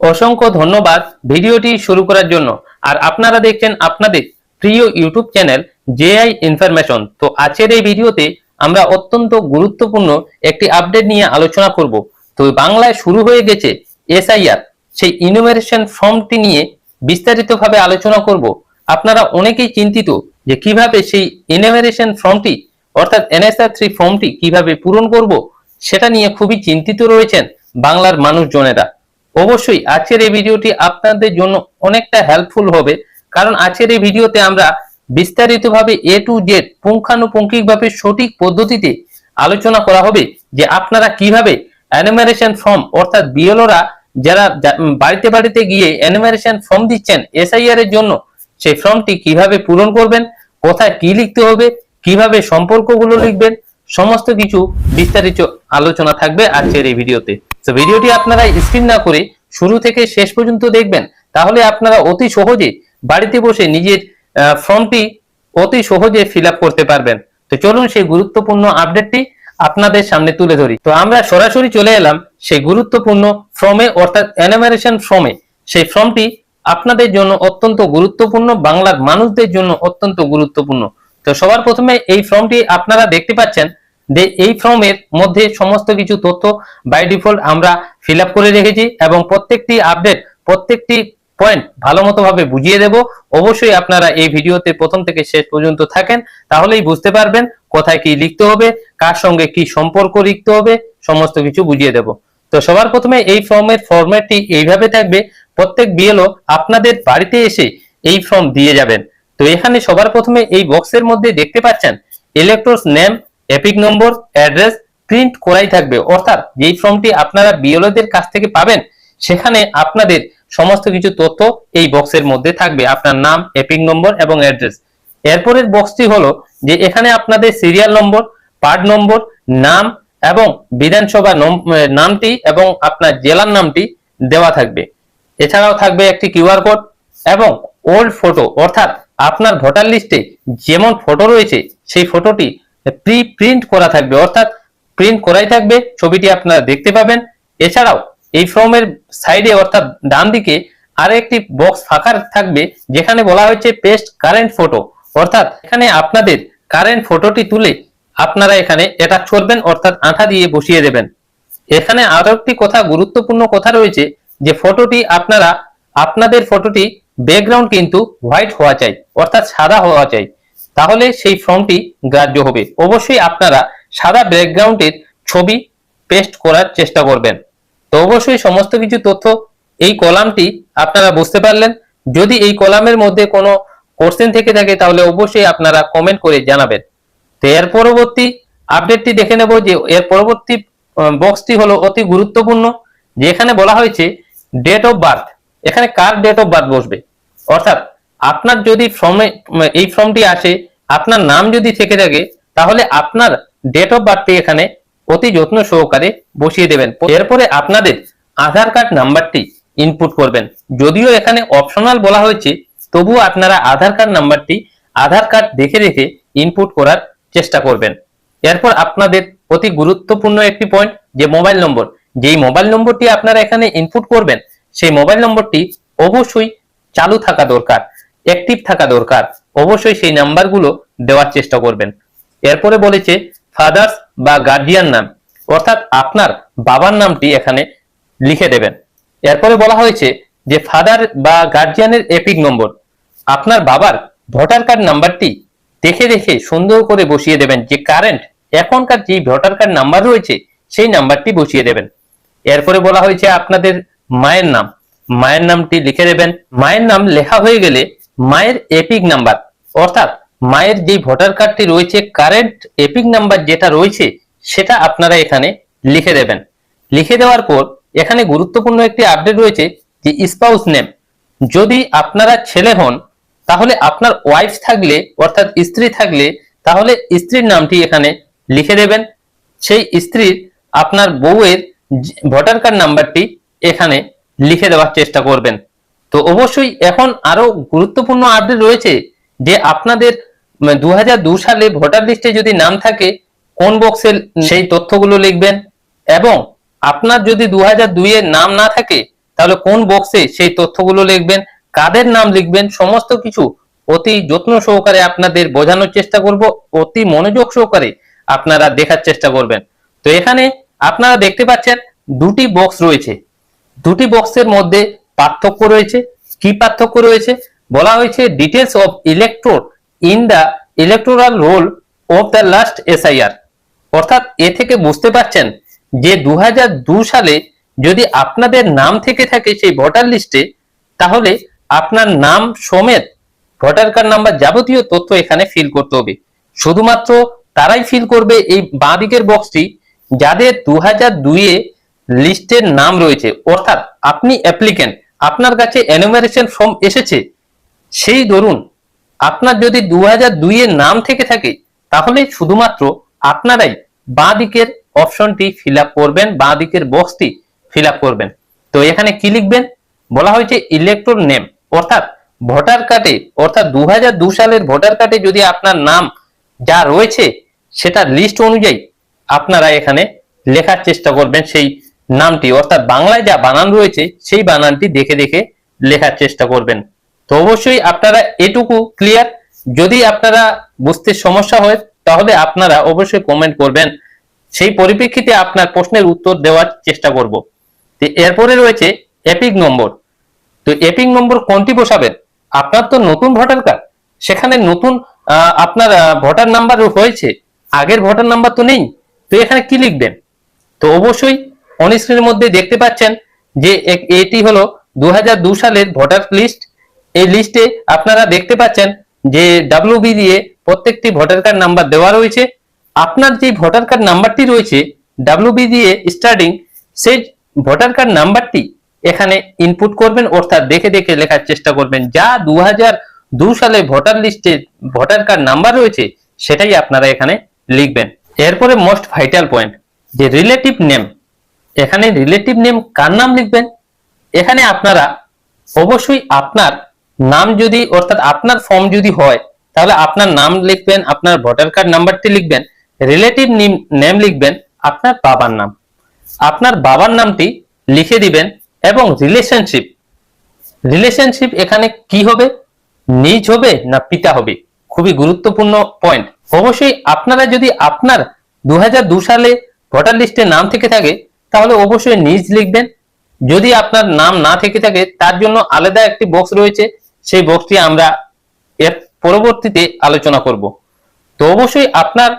অসংখ্য ধন্যবাদ ভিডিওটি শুরু করার জন্য। আর আপনারা দেখছেন আপনাদের প্রিয় ইউটিউব চ্যানেল জেআই ইনফরমেশন। তো আজকের এই ভিডিওতে আমরা অত্যন্ত গুরুত্বপূর্ণ একটি আপডেট নিয়ে আলোচনা করব। তো বাংলায় শুরু হয়ে গেছে এসআইআর, সেই ইনোভেশন ফর্মটি নিয়ে বিস্তারিতভাবে আলোচনা করব। আপনারা অনেকেই চিন্তিত যে কীভাবে সেই ইনোভেশন ফর্মটি অর্থাৎ এনএসআর থ্রি ফর্মটি কীভাবে পূরণ করব, সেটা নিয়ে খুবই চিন্তিত রয়েছেন বাংলার মানুষজনেরা। অবশ্যই আজকের এই ভিডিওটি আপনাদের জন্য অনেকটা হেল্পফুল হবে। কারণ আজকের এই ভিডিওতে আমরা বিস্তারিতভাবে এ টু জেড পুঙ্খানুপুঙ্খিকভাবে সঠিক পদ্ধতিতে আলোচনা করা হবে যে আপনারা কীভাবে অ্যানিমারেশন ফর্ম অর্থাৎ বিএলওরা যারা বাড়িতে বাড়িতে গিয়ে অ্যানিমারেশন ফর্ম দিচ্ছেন এসআইআর এর জন্য সেই ফর্মটি কীভাবে পূরণ করবেন, কোথায় কি লিখতে হবে, কীভাবে সম্পর্কগুলো লিখবেন সমস্ত কিছু বিস্তারিত আলোচনা থাকবে আজকের এই ভিডিওতে। তো ভিডিওটি আপনারা স্ক্রিন না করে শুরু থেকে শেষ পর্যন্ত দেখবেন, তাহলে আপনারা অতি সহজে বাড়িতে বসে নিজের ফর্মটি অতি সহজে ফিল করতে পারবেন। তো চলুন সেই গুরুত্বপূর্ণ আপডেটটি আপনাদের সামনে তুলে ধরি। তো আমরা সরাসরি চলে এলাম সেই গুরুত্বপূর্ণ ফর্মে, অর্থাৎ এনামারেশন ফর্মে। সেই ফর্মটি আপনাদের জন্য অত্যন্ত গুরুত্বপূর্ণ, বাংলার মানুষদের জন্য অত্যন্ত গুরুত্বপূর্ণ। তো সবার প্রথমে এই ফর্মটি আপনারা দেখতে পাচ্ছেন এই ফর্মের মধ্যে সমস্ত কিছু তথ্য বাই ডিফল্ট আমরা ফিল করে রেখেছি এবং প্রত্যেকটি আপডেট প্রত্যেকটি পয়েন্ট ভালো মতো ভাবে বুঝিয়ে দেব। অবশ্যই আপনারা এই ভিডিওতে প্রথম থেকে শেষ পর্যন্ত থাকেন, তাহলেই বুঝতে পারবেন কোথায় কি লিখতে হবে, কার সঙ্গে কি সম্পর্ক লিখতে হবে, সমস্ত কিছু বুঝিয়ে দেব। তো সবার প্রথমে এই ফর্মের ফরম্যাটটি এইভাবে থাকবে, প্রত্যেক বিএলও আপনাদের বাড়িতে এসে এই ফর্ম দিয়ে যাবেন। তো এখানে সবার প্রথমে এই বক্সের মধ্যে দেখতে পাচ্ছেন elector's name EPIC number, address, print করাই থাকবে। অর্থাৎ যেই ফর্মটি আপনারা বিএলওদের কাছ থেকে পাবেন, সেখানে আপনাদের সমস্ত কিছু তথ্য এই বক্সের মধ্যে থাকবে। আপনার নাম, এপিক নম্বর এবং অ্যাড্রেস। এরপরের বক্সটি হলো যে এখানে আপনাদের সিরিয়াল নম্বর, পার্ট নম্বর, নাম এবং বিধানসভা নম- নামটি এবং আপনার জেলার নামটি দেওয়া থাকবে। এছাড়াও থাকবে একটি কিউআর কোড এবং ওল্ড ফটো। অর্থাৎ আপনার ভোটার লিস্টে যেমন ফটো রয়েছে, সেই ফটোটি প্রি প্রিন্ট করা থাকবে, অর্থাৎ প্রিন্ট করাই থাকবে, ছবিটি আপনারা দেখতে পাবেন। এছাড়াও এই ফর্মের সাইডে অর্থাৎ ডান দিকে আর একটি বক্স ফাঁকা থাকবে, যেখানে বলা হয়েছে পেস্ট কারেন্ট ফটো অর্থাৎ এখানে আপনাদের কারেন্ট ফটোটি তুলে আপনারা এখানে অ্যাটাচ করবেন, অর্থাৎ আঠা দিয়ে বসিয়ে দেবেন। এখানে আরও একটি কথা, গুরুত্বপূর্ণ কথা রয়েছে যে ফটোটি আপনারা, আপনাদের ফটোটি ব্যাকগ্রাউন্ড কিন্তু হোয়াইট হওয়া চাই, অর্থাৎ সাদা হওয়া চাই। তাহলে সেই ফর্মটি গ্রাহ্য হবে। অবশ্যই আপনারা সাদা ব্যাকগ্রাউন্ডের ছবি পেস্ট করার চেষ্টা করবেন। তো অবশ্যই সমস্ত কিছু তথ্য এই কলামটি আপনারা বুঝতে পারলেন। যদি এই কলামের মধ্যে কোনো কোশ্চেন থেকে থাকে, তাহলে অবশ্যই আপনারা কমেন্ট করে জানাবেন। তো এর পরবর্তী আপডেটটি দেখে নেব যে এর পরবর্তী বক্সটি হলো অতি গুরুত্বপূর্ণ যে এখানে বলা হয়েছে ডেট অফ বার্থ এখানে কার ডেট অফ বার্থ বসবে? অর্থাৎ আপনার যদি ফর্মে এই ফর্মটি আসে, আপনার নাম যদি থেকে থাকে, তাহলে আপনার ডেট অফ বার্থটি এখানে অতি যত্ন সহকারে বসিয়ে দেবেন। এরপরে আপনাদের আধার কার্ড নাম্বারটি ইনপুট করবেন। যদিও এখানে অপশনাল বলা হয়েছে, তবুও আপনারা আধার কার্ড নাম্বারটি আধার কার্ড দেখে দেখে ইনপুট করার চেষ্টা করবেন। এরপর আপনাদের অতি গুরুত্বপূর্ণ একটি পয়েন্ট যে মোবাইল নম্বর যেই মোবাইল নম্বরটি আপনারা এখানে ইনপুট করবেন, সেই মোবাইল নম্বরটি অবশ্যই চালু থাকা দরকার। অ্যাক্টিভ থাকা দরকার, অবশ্যই সেই নাম্বারগুলো দেওয়ার চেষ্টা করবেন। এরপরে বলেছে ফাদার্স বা গার্ডিয়ান নাম, অর্থাৎ আপনার বাবার নামটি এখানে লিখে দেবেন। এরপরে বলা হয়েছে যে ফাদার বা গার্জিয়ানের এপিক নম্বর, আপনার বাবার ভোটার কার্ড নাম্বারটি দেখে দেখে সুন্দর করে বসিয়ে দেবেন। যে কারেন্ট, এখনকার যে ভোটার কার্ড নাম্বার রয়েছে, সেই নাম্বারটি বসিয়ে দেবেন। এরপরে বলা হয়েছে, আপনাদের মায়ের নাম, মায়ের নামটি লিখে দেবেন। মায়ের নাম লেখা হয়ে গেলে মায়ের এপিক নাম্বার অর্থাৎ মায়ের যে ভোটার কার্ডটি রয়েছে কারেন্ট এপিক নাম্বার যেটা রয়েছে, সেটা আপনারা এখানে লিখে দেবেন। লিখে দেওয়ার পর এখানে গুরুত্বপূর্ণ একটি আপডেট রয়েছে যে স্পাউস নেম যদি আপনারা ছেলে হন, তাহলে আপনার ওয়াইফ থাকলে, অর্থাৎ স্ত্রী থাকলে, তাহলে স্ত্রীর নামটি এখানে লিখে দেবেন। সেই স্ত্রীর আপনার বউয়ের ভোটার কার্ড নাম্বারটি এখানে লিখে দেওয়ার চেষ্টা করবেন। তো অবশ্যই এখন আরও গুরুত্বপূর্ণ আপডেট রয়েছে যে আপনাদের দু সালে ভোটার লিস্টে যদি নাম থাকে, কোন বক্সে সেই তথ্যগুলো লিখবেন এবং আপনার যদি দু হাজার এর নাম না থাকে, তাহলে কোন বক্সে সেই তথ্যগুলো লিখবেন, কাদের নাম লিখবেন, সমস্ত কিছু অতি যত্ন সহকারে আপনাদের বোঝানোর চেষ্টা করব, অতি মনোযোগ সহকারে আপনারা দেখার চেষ্টা করবেন। তো এখানে আপনারা দেখতে পাচ্ছেন দুটি বক্স রয়েছে। দুটি বক্সের মধ্যে পার্থক্য রয়েছে। কি পার্থক্য রয়েছে? বলা হয়েছে details of elector in the electoral roll of the last SIR অর্থাৎ এ থেকে বুঝতে পারছেন যে দু সালে যদি আপনাদের নাম থেকে থাকে সেই ভোটার লিস্টে, তাহলে আপনার নাম সমেত ভোটার কার্ড নাম্বার যাবতীয় তথ্য এখানে ফিল করতে হবে। শুধুমাত্র তারাই ফিল করবে এই বাঁ দিকের বক্সটি যাদের দু হাজার দুইয়ে লিস্টের নাম রয়েছে। অর্থাৎ আপনি অ্যাপ্লিকেন্ট আপনার কাছে এনুমারেশন ফর্ম এসেছে, সেই ধরুন আপনার যদি দু হাজার দুইয়ের নাম থেকে থাকে, তাহলে শুধুমাত্র আপনারাই বাঁ দিকের অপশনটি ফিল করবেন বাঁ দিকের বক্সটি ফিল করবেন। তো এখানে কি লিখবেন? বলা হয়েছে ইলেকট্রন নেম অর্থাৎ ভোটার কার্ডে, অর্থাৎ দু সালের ভোটার কার্ডে যদি আপনার নাম যা রয়েছে সেটা লিস্ট অনুযায়ী আপনারা এখানে লেখার চেষ্টা করবেন সেই নামটি অর্থাৎ বাংলায় যা বানান রয়েছে, সেই বানানটি দেখে দেখে লেখার চেষ্টা করবেন। তো অবশ্যই আপনারা এটুকু ক্লিয়ার যদি আপনারা বুঝতে সমস্যা হয়, তাহলে আপনারা অবশ্যই কমেন্ট করবেন। সেই পরিপ্রেক্ষিতে আপনার প্রশ্নের উত্তর দেওয়ার চেষ্টা করব। তো এরপরে রয়েছে এপিক নম্বর তো এপিক নম্বর কোনটি বসাবেন? আপনার তো নতুন ভোটার কার্ড সেখানে নতুন আপনার ভোটার নাম্বার হয়েছে আগের ভোটার নাম্বার তো নেই। তো এখানে কি লিখবেন? তো অবশ্যই অন স্ক্রিনের মধ্যে দেখতে পাচ্ছেন যে এটি হলো দু সালের ভোটার লিস্ট। এই লিস্টে আপনারা দেখতে পাচ্ছেন যে ডাব্লিউবি দিয়ে প্রত্যেকটি ভোটার কার্ড নাম্বার দেওয়া রয়েছে। আপনার যে ভোটার কার্ড নাম্বারটি রয়েছে ডাব্লিউবি দিয়ে স্টার্টিং সেই ভোটার কার্ড নাম্বারটি এখানে ইনপুট করবেন, অর্থাৎ দেখে দেখে লেখার চেষ্টা করবেন। যা দু সালে ভোটার লিস্টে ভোটার কার্ড নাম্বার রয়েছে, সেটাই আপনারা এখানে লিখবেন। এরপরে মোস্ট ভাইটাল পয়েন্ট যে রিলেটিভ নেম এখানে রিলেটিভ নেম কার নাম লিখবেন? এখানে আপনারা অবশ্যই আপনার নাম যদি, অর্থাৎ আপনার ফর্ম যদি হয়, তাহলে আপনার নাম লিখবেন, আপনার ভোটার কার্ড নাম্বারটি লিখবেন রিলেটিভ নেম লিখবেন, আপনার বাবার নাম। আপনার বাবার নামটি লিখে দিবেন এবং রিলেশনশিপ রিলেশনশিপ এখানে কি হবে? নিজ হবে না পিতা হবে? খুবই গুরুত্বপূর্ণ পয়েন্ট অবশ্যই আপনারা যদি আপনার দু সালে ভোটার লিস্টে নাম থেকে থাকে তাহলে অবশ্যই নিজ লিখবেন। যদি আপনার নাম না থেকে থাকে, তার জন্য আলাদা একটি বক্স রয়েছে। সেই বক্সটি আমরা এর পরবর্তীতে আলোচনা করব। তো অবশ্যই আপনার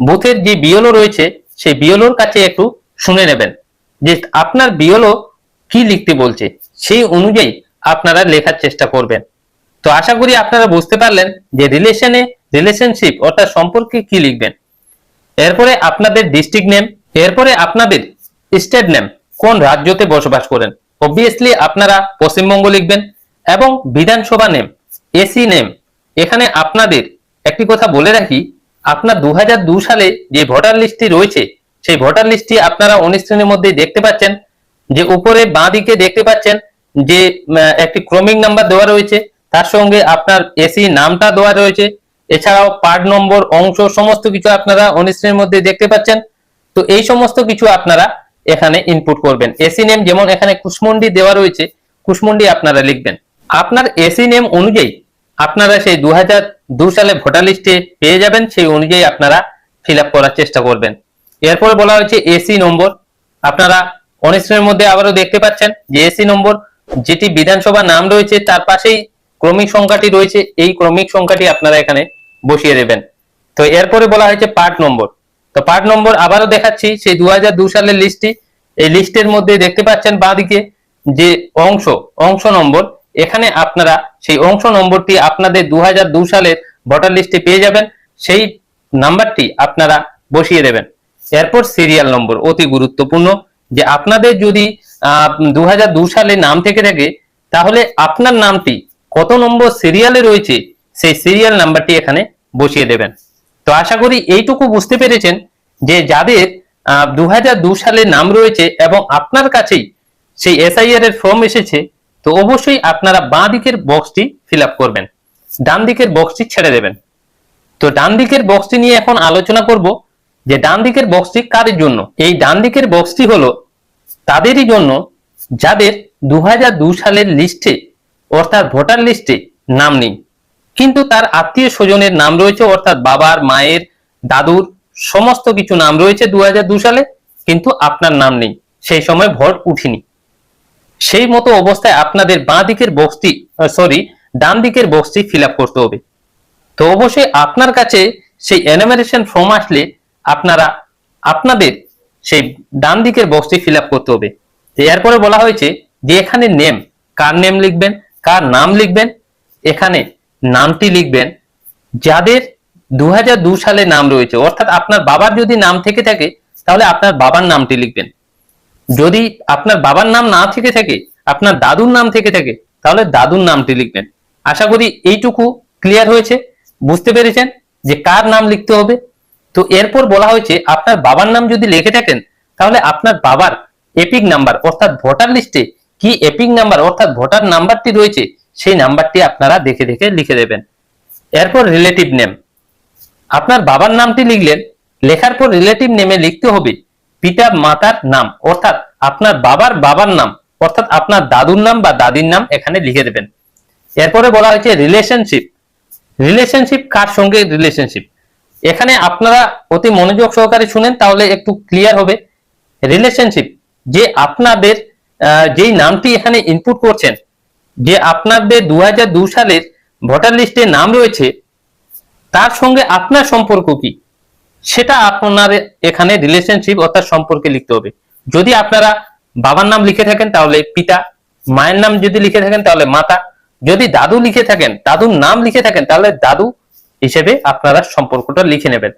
বুথের যে বিএলও রয়েছে, সেই বিএলওর কাছে একটু শুনে নেবেন যে আপনার বিএলও কি লিখতে বলছে, সেই অনুযায়ী আপনারা লেখার চেষ্টা করবেন। তো আশা করি আপনারা বুঝতে পারলেন যে রিলেশনে রিলেশনশিপ অর্থাৎ সম্পর্কে কি লিখবেন। এরপরে আপনাদের ডিস্ট্রিক্ট নেম এরপরে আপনাদের স্টেট নেম কোন রাজ্যতে বসবাস করেন? অবভিয়াসলি আপনারা পশ্চিমবঙ্গ লিখবেন এবং বিধানসভা নেম এসি নেম। এখানে আপনাদের একটি কথা বলে রাখি, আপনার দু সালে যে ভোটার লিস্টটি রয়েছে, সেই ভোটার লিস্টটি আপনারা অনুষ্ঠানের মধ্যে দেখতে পাচ্ছেন। যে উপরে বাঁ দিকে দেখতে পাচ্ছেন যে একটি ক্রমিক নাম্বার দেওয়া রয়েছে, তার সঙ্গে আপনার এসি নামটা দেওয়া রয়েছে। এছাড়াও পার্ট নম্বর, অংশ, সমস্ত কিছু আপনারা অনুষ্ঠানের মধ্যে দেখতে পাচ্ছেন। তো এই সমস্ত কিছু আপনারা এখানে ইনপুট করবেন। এসি নেম যেমন এখানে কুশমন্ডি দেওয়া রয়েছে, কুশমন্ডি আপনারা লিখবেন। আপনার এসি নেম অনুযায়ী আপনারা সেই দু সালে ভোটার লিস্টে পেয়ে যাবেন, সেই অনুযায়ী আপনারা ফিল করার চেষ্টা করবেন। এরপরে বলা হয়েছে এসি নম্বর আপনারা অনুষ্ঠানের মধ্যে আবারও দেখতে পাচ্ছেন যে এসি নম্বর যেটি বিধানসভা নাম রয়েছে, তার পাশেই ক্রমিক সংখ্যাটি রয়েছে, এই ক্রমিক সংখ্যাটি আপনারা এখানে বসিয়ে দেবেন। তো এরপরে বলা হয়েছে পার্ট নম্বর তো পার্ট নম্বর আবারও দেখাচ্ছি, সেই দু সালের লিস্টটি এই লিস্টের মধ্যে দেখতে পাচ্ছেন বাঁদিকে যে অংশ অংশ নম্বর। এখানে আপনারা সেই অংশ নম্বরটি আপনাদের দু সালের ভোটার লিস্টে পেয়ে যাবেন। সেই নাম্বারটি আপনারা বসিয়ে দেবেন। এরপর সিরিয়াল নম্বর অতি গুরুত্বপূর্ণ। যে আপনাদের যদি দু সালে নাম থেকে থাকে, তাহলে আপনার নামটি কত নম্বর সিরিয়ালে রয়েছে, সেই সিরিয়াল নাম্বারটি এখানে বসিয়ে দেবেন। তো আশা করি এইটুকু বুঝতে পেরেছেন যে যাদের দু সালে নাম রয়েছে এবং আপনার কাছেই সেই এসআইআর এর ফর্ম এসেছে, তো অবশ্যই আপনারা বাঁ দিকের বক্সটি ফিল করবেন, ডান দিকের বক্সটি ছেড়ে দেবেন। তো ডান দিকের বক্সটি নিয়ে এখন আলোচনা করব যে ডান দিকের বক্সটি কাদের জন্য? এই ডান দিকের বক্সটি হলো তাদেরই জন্য যাদের দু সালের লিস্টে অর্থাৎ ভোটার লিস্টে নাম নেই। কিন্তু তার আত্মীয় স্বজনের নাম রয়েছে, অর্থাৎ বাবার, মায়ের, দাদুর, সমস্ত কিছু নাম রয়েছে দু সালে, কিন্তু আপনার নাম নেই। সেই সময় ভোট উঠিনি। সেই মতো অবস্থায় আপনাদের বাঁ দিকের বক্সটি সরি ডান দিকের বক্সটি ফিল করতে হবে। তো অবশ্যই আপনার কাছে সেই এনিমেশন ফর্ম আসলে আপনারা, আপনাদের সেই ডান দিকের বক্সটি ফিল করতে হবে। এরপরে বলা হয়েছে যে এখানে নেম কার নেম লিখবেন, কার নাম লিখবেন, এখানে নামটি লিখবেন যাদের দু সালে নাম রয়েছে। অর্থাৎ আপনার বাবার যদি নাম থেকে থাকে, তাহলে আপনার বাবার নামটি লিখবেন। যদি আপনার বাবার নাম না থেকে থাকে, আপনার দাদুর নাম থেকে থাকে, তাহলে দাদুর নামটি লিখবেন। আশা করি এইটুকু ক্লিয়ার হয়েছে। বুঝতে পেরেছেন যে কার নাম লিখতে হবে? তো এরপর বলা হয়েছে, আপনার বাবার নাম যদি লিখে থাকেন, তাহলে আপনার বাবার এপিক নাম্বার, অর্থাৎ ভোটার লিস্টে কি এপিক নাম্বার, অর্থাৎ ভোটার নাম্বারটি রয়েছে সেই নাম্বারটি আপনারা দেখে দেখে লিখে দেবেন। এরপর রিলেটিভ নেম আপনার বাবার নামটি লিখলেন, লেখার পর রিলেটিভ নেমে লিখতে হবে পিতা মাতার নাম, অর্থাৎ আপনার বাবার বাবার নাম, অর্থাৎ আপনার দাদুর নাম বা দাদির নাম এখানে লিখে দেবেন। এরপরে বলা হয়েছে রিলেশনশিপ রিলেশনশিপ কার সঙ্গে রিলেশনশিপ এখানে আপনারা অতি মনোযোগ সহকারে শুনেন, তাহলে একটু ক্লিয়ার হবে। রিলেশনশিপ যে আপনাদের যেই নামটি এখানে ইনপুট করছেন যে আপনাদের দু সালের ভোটার লিস্টে নাম রয়েছে, তার সঙ্গে আপনার সম্পর্ক কি? সেটা আপনার এখানে রিলেশনশিপ অর্থাৎ সম্পর্কে লিখতে হবে। যদি আপনারা বাবার নাম লিখে থাকেন, তাহলে পিতা, মায়ের নাম যদি লিখে থাকেন, তাহলে মাতা। যদি দাদু লিখে থাকেন, দাদুর নাম লিখে থাকেন, তাহলে দাদু হিসেবে আপনারা সম্পর্কটা লিখে নেবেন।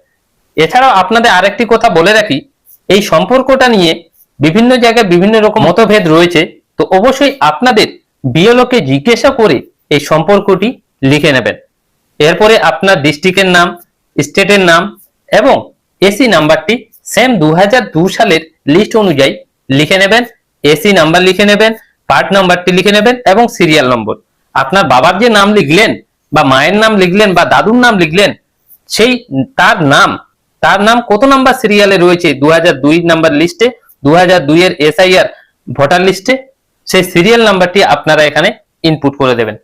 এছাড়াও আপনাদের আরেকটি কথা বলে রাখি, এই সম্পর্কটা নিয়ে বিভিন্ন জায়গায় বিভিন্ন রকম মতভেদ রয়েছে। তো অবশ্যই আপনাদের বিএলওকে জিজ্ঞাসা করে এই সম্পর্কটি লিখে নেবেন। এরপরে আপনার ডিস্ট্রিক্টের নাম, স্টেটের নাম এবং এসি নাম্বারটি সেম দু সালের লিস্ট অনুযায়ী লিখে নেবেন। এসি নাম্বার লিখে নেবেন, পার্ট নাম্বারটি লিখে নেবেন এবং সিরিয়াল নম্বর। আপনার বাবার যে নাম লিখলেন বা মায়ের নাম লিখলেন বা দাদুর নাম লিখলেন, সেই তার নাম তার নাম কত নাম্বার সিরিয়ালে রয়েছে? দু হাজার দুই নাম্বার লিস্টে, দুহাজার দুই এর এসআইআর ভোটার লিস্টে সেই সিরিয়াল নাম্বারটি আপনারা এখানে ইনপুট করে দেবেন।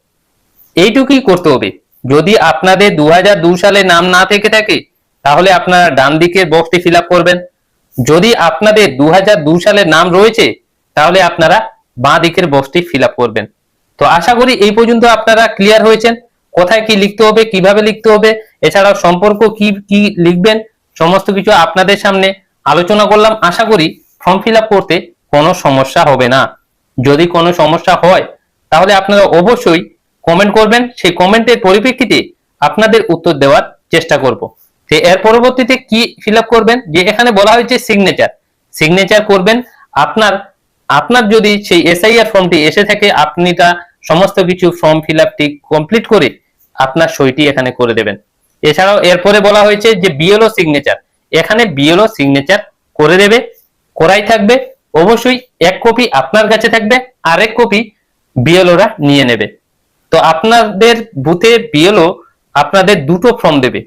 এইটুকুই করতে হবে। যদি আপনাদের দুহাজার দুই সালে নাম না থেকে থাকে, তাহলে আপনারা ডান দিকের বক্সটি ফিল করবেন। যদি আপনাদের দুহাজার দুই সালে নাম রয়েছে, তাহলে আপনারা বাঁ দিকের বক্সটি ফিল করবেন। তো আশা করি এই পর্যন্ত আপনারা ক্লিয়ার হয়েছেন। কোথায় কি লিখতে হবে, কীভাবে লিখতে হবে, এছাড়াও সম্পর্ক কি কি লিখবেন, সমস্ত কিছু আপনাদের সামনে আলোচনা করলাম। আশা করি ফর্ম ফিল করতে কোনো সমস্যা হবে না। যদি কোনো সমস্যা হয়, তাহলে আপনারা অবশ্যই কমেন্ট করবেন। সেই কমেন্টের পরিপ্রেক্ষিতে আপনাদের উত্তর দেওয়ার চেষ্টা করব। তো এর পরবর্তীতে কি ফিল করবেন? যে এখানে বলা হয়েছে সিগনেচার সিগনেচার করবেন। আপনার আপনার যদি সেই এসআইআর ফর্মটি এসে থাকে, আপনি তা সমস্ত কিছু ফর্ম ফিল আপটি কমপ্লিট করে আপনার সইটি এখানে করে দেবেন। এছাড়াও এরপরে বলা হয়েছে যে বিএলও সিগনেচার এখানে বিএলও সিগনেচার করে দেবে। করাই থাকবে। অবশ্যই এক কপি আপনার কাছে থাকবে আর এক কপি বিএলওরা নিয়ে নেবে। তো আপনাদের বুথে বিএলও আপনাদের দুটো ফর্ম দেবে।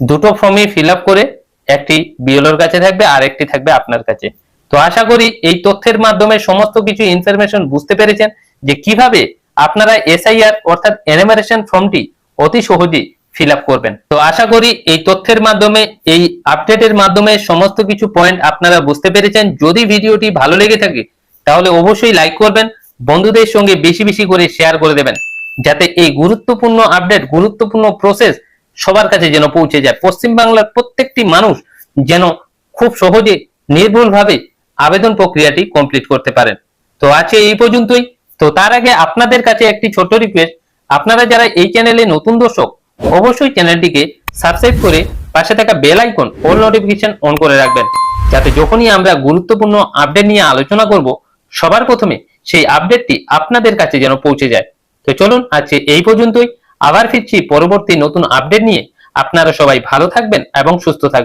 দুটো ফর্মই ফিল করে একটি বিএলওর কাছে থাকবে আর একটি থাকবে আপনার কাছে। তো আশা করি এই তথ্যের মাধ্যমে সমস্ত কিছু ইনফরমেশন বুঝতে পেরেছেন যে কীভাবে আপনারা এসআইআর অর্থাৎ এনিমারেশন ফর্মটি অতি সহজেই ফিল করবেন। তো আশা করি এই তথ্যের মাধ্যমে, এই আপডেটের মাধ্যমে সমস্ত কিছু পয়েন্ট আপনারা বুঝতে পেরেছেন। যদি ভিডিওটি ভালো লেগে থাকে, তাহলে অবশ্যই লাইক করবেন, বন্ধুদের সঙ্গে বেশি বেশি করে শেয়ার করে দেবেন, যাতে এই গুরুত্বপূর্ণ আপডেট গুরুত্বপূর্ণ প্রসেস সবার কাছে যেন পৌঁছে যায়। পশ্চিম বাংলার প্রত্যেকটি মানুষ যেন খুব সহজে, নির্ভুলভাবে আবেদন প্রক্রিয়াটি কমপ্লিট করতে পারেন। তো আছে এই পর্যন্তই। তো তার আগে আপনাদের কাছে একটি ছোট রিকোয়েস্ট আপনারা যারা এই চ্যানেলে নতুন দর্শক অবশ্যই চ্যানেলটিকে সাবস্ক্রাইব করে পাশে থাকা bell icon all notification on করে রাখবেন। যাতে যখনই আমরা গুরুত্বপূর্ণ আপডেট নিয়ে আলোচনা করব, সবার প্রথমে সেই আপডেটটি আপনাদের কাছে যেন পৌঁছে যায়। তো চলুন, আজকে এই পর্যন্তই। আবার ফিরছি পরবর্তী নতুন আপডেট নিয়ে। আপনারা সবাই ভালো থাকবেন এবং সুস্থ থাকবেন।